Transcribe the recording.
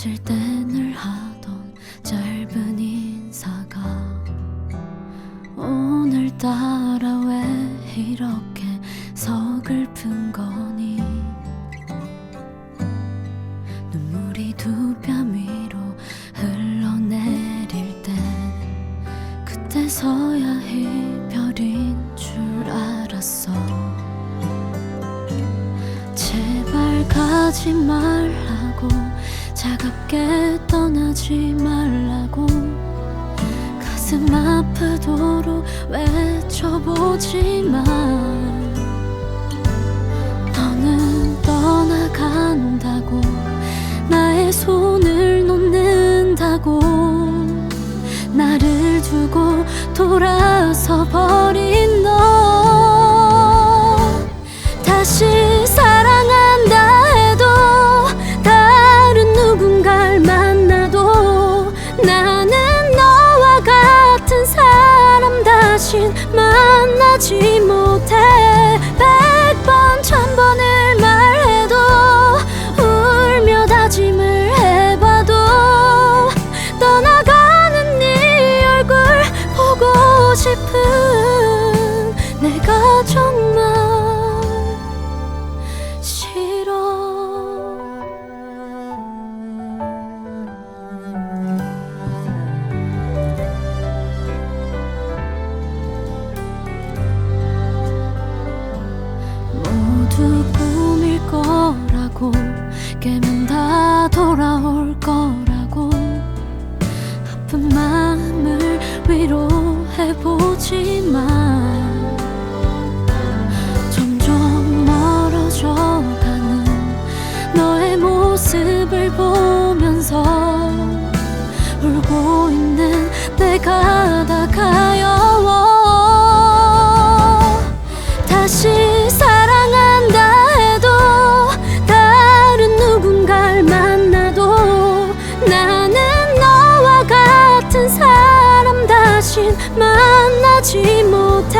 헤어질 때 늘 하던 짧은 인사가 오늘따라 왜 이렇게 서글픈 거니? 눈물이 두 뺨 위로 흘러내릴 때 그때서야 이별인 줄 알았어. 제발 가지 말라고 차갑게 떠나지 말라고. 가슴 아프도록 외쳐보지만 너는 떠나간다고 나의 손을 놓는다고. 나를 두고 돌아서 버린 만나지 못해. 백번 천번을 말해도 울며 다짐을 해봐도 떠나가는 네 얼굴 보고 싶은 모두 꿈일 거라고 깨면 다 돌아올 거라고. 아픈 마음을 위로해보지만 점점 멀어져가는 너의 모습을 보면서 울고 있는 내가 다가 만나지 못해